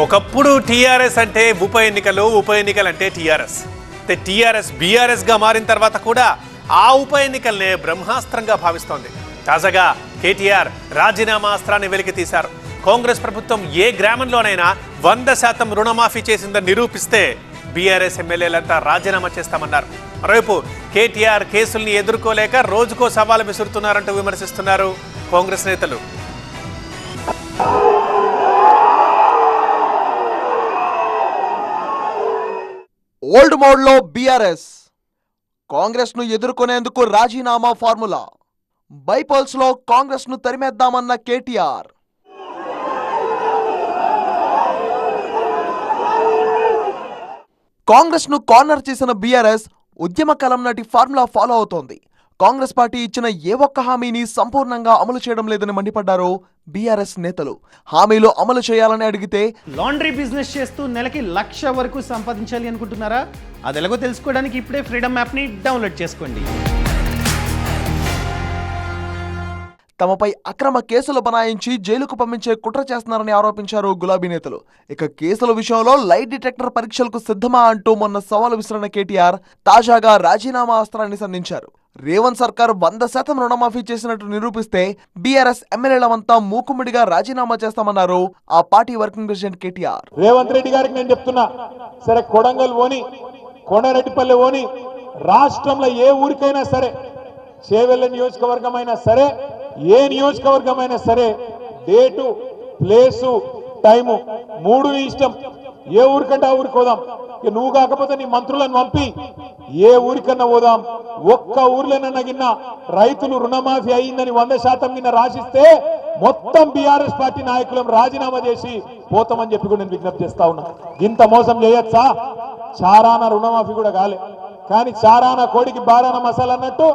ఒకప్పుడు టీఆర్ఎస్ అంటే ఉప ఎన్నికలు ఉప ఎన్నికలు అంటే టీఆర్ఎస్. అయితే టీఆర్ఎస్ బీఆర్ఎస్గా మారిన తర్వాత కూడా ఆ ఉప ఎన్నికల్నే బ్రహ్మాస్త్రంగా భావిస్తోంది. తాజాగా కేటీఆర్ రాజీనామా అస్త్రాన్ని వెలికి తీశారు. కాంగ్రెస్ ప్రభుత్వం ఏ గ్రామంలోనైనా వంద శాతం రుణమాఫీ చేసిందని నిరూపిస్తే బీఆర్ఎస్ ఎమ్మెల్యేలంతా రాజీనామా చేస్తామన్నారు. మరోవైపు కేటీఆర్ కేసుల్ని ఎదుర్కోలేక రోజుకో సవాలు విసురుతున్నారంటూ విమర్శిస్తున్నారు కాంగ్రెస్ నేతలు. ఓల్డ్ మోడ్లో బీఆర్ఎస్. కాంగ్రెస్ను ఎదుర్కొనేందుకు రాజీనామా ఫార్ములా. బైపోల్స్లో కాంగ్రెస్ను తరిమేద్దామన్న కేటీఆర్. కాంగ్రెస్ను కార్నర్ చేసిన బీఆర్ఎస్ ఉద్యమ కాలం నాటి ఫార్ములా ఫాలో అవుతోంది. కాంగ్రెస్ పార్టీ ఇచ్చిన ఏ ఒక్క హామీని సంపూర్ణంగా అమలు చేయడం లేదని మండిపడ్డారు బీఆర్ఎస్ నేతలు. హామీలు అమలు చేయాలని అడిగితే లాండ్రీ బిజినెస్ చేస్తూ నెలకి లక్ష వరకు సంపాదించాలి అనుకుంటున్నారా? అది ఎలాగో తెలుసుకోవడానికి ఇప్పుడే ఫ్రీడమ్ యాప్ని డౌన్లోడ్ చేసుకోండి. తమపై అక్రమ కేసులు బనాయించి జైలుకు పంపించే కుట్ర చేస్తున్నారని ఆరోపించారు గులాబీ నేతలు. ఇక కేసుల విషయంలో లైట్ డిటెక్టర్ పరీక్షలకు సిద్ధమా అంటూ మొన్న సవాలు విసిరిన కేటీఆర్ తాజాగా రాజీనామా అస్త్రాన్ని సంధించారు. రేవంత్ సర్కార్ వంద శాతం రుణమాఫీ చేసినట్టు నిరూపిస్తే బీఆర్ఎస్ ఎమ్మెల్యేలవంతా మూకుమ్మడిగా రాజీనామా చేస్తామన్నారు ఆ party working president KTR. Revanth Reddy గారికి నేను చెప్తున్నా సరే కొడంగల్ ఓని కొండారెడ్డిపల్లి ఓని రాష్ట్రంలో ఏ ఊరికైనా సరే చేవెళ్ళ నియోజకవర్గం అయినా సరే ఏ నియోజకవర్గం అయినా సరే డేటు ప్లేసు టైము మూడు ఇష్టం. ఏ ఊరికంటే ఆ ఊరికి పోదాం. నువ్వు కాకపోతే నీ మంత్రులను పంపి ఏ ఊరికన్నా పోదాం. ఒక్క ఊర్లోనన్నా గిన్న రైతులు రుణమాఫీ అయిందని వంద శాతం కింద రాసిస్తే మొత్తం బీఆర్ఎస్ పార్టీ నాయకులం రాజీనామా చేసి పోతామని చెప్పి కూడా నేను విజ్ఞప్తి చేస్తా ఉన్నా. ఇంత మోసం చేయొచ్చా? చారాన రుణమాఫీ కూడా కాలే. కానీ చారాన కోడికి బారాన మసాలా అన్నట్టు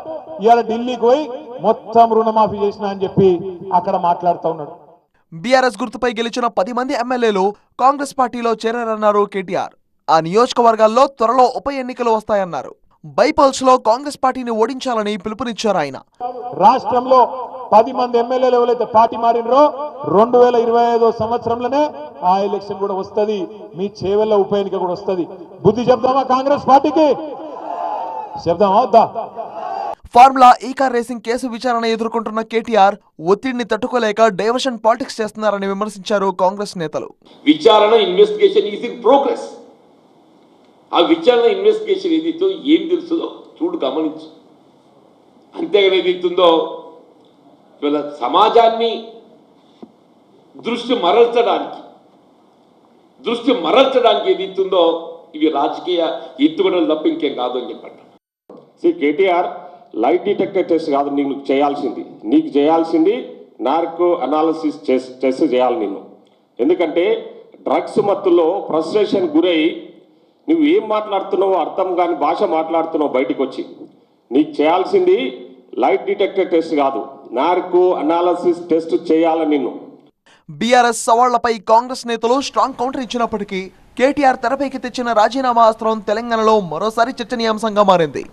ఇవాళ ఢిల్లీకి పోయి మొత్తం రుణమాఫీ చేసిన అని చెప్పి అక్కడ మాట్లాడుతూ ఉన్నాడు. బీఆర్ఎస్ గుర్తుపై గెలిచిన పది మంది ఎమ్మెల్యేలు కాంగ్రెస్ పార్టీలో చేరారన్నారు కేటీఆర్. ఆ నియోజకవర్గాల్లో త్వరలో ఉప ఎన్నికలు వస్తాయన్నారు. బైపల్స్లో కాంగ్రెస్ పార్టీని ఓడించాలని పిలుపునిచ్చారు ఆయన. రాష్ట్రంలో పది మంది ఎమ్మెల్యేలు ఎవరైతే పార్టీ మారినరో రెండు వేల ఇరవై ఐదో సంవత్సరంలోనే ఆ ఎలక్షన్ కూడా వస్తది. మీ చేవెళ్ళ ఉప ఎన్నిక కూడా వస్తది. బుద్ధి చెప్దామా కాంగ్రెస్ పార్టీకి? చెప్దామా వద్దా? ఫార్ములా ఈ కార్ రేసింగ్ కేసు విచారణ ఎదుర్కొంటున్న కేటీఆర్ ఒత్తిడిని తట్టుకోలేక డైవర్షన్ పాలిటిక్స్ చేస్తున్నారని విమర్శించారు కాంగ్రెస్ నేతలు. విచారణ ఇన్వెస్టిగేషన్ ఈజ్ ఇన్ ప్రోగ్రెస్ ఆ విచారణ ఇన్వెస్టిగేషన్ ఏదైతుందో ఏం తెలుస్తుందో చూడు గమనించు. అంతేగాని ఏదైతుందో ఇవాళ సమాజాన్ని దృష్టి మరల్చడానికి దృష్టి మరల్చడానికి ఏదైతుందో ఇవి రాజకీయ ఎత్తుగడలు తప్ప ఇంకేం కాదు అని చెప్పండి Shri KTR light detector test కాదు నీకు చేయాల్సింది. నీకు చేయాల్సింది నార్కో అనాలిసిస్ టెస్ట్ చేయాలి నేను ఎందుకంటే డ్రగ్స్ మత్తులో ఫ్రస్ట్రేషన్ గురై నువ్వు ఏం మాట్లాడుతున్నావో అర్థం కాని భాష మాట్లాడుతున్నావు బయటికి వచ్చి నీకు చేయాల్సింది లైట్ డిటెక్టర్ టెస్ట్ కాదు. నార్కు అనాలసిస్ టెస్ట్ చేయాలి నిన్ను. బీఆర్ఎస్ సవాళ్ళపై కాంగ్రెస్ నేతలు స్ట్రాంగ్ కౌంటర్ ఇచ్చినప్పటికీ కేటీఆర్ తెరపైకి తెచ్చిన రాజీనామా అస్త్రం తెలంగాణలో మరోసారి చర్చనీయాంశంగా మారింది.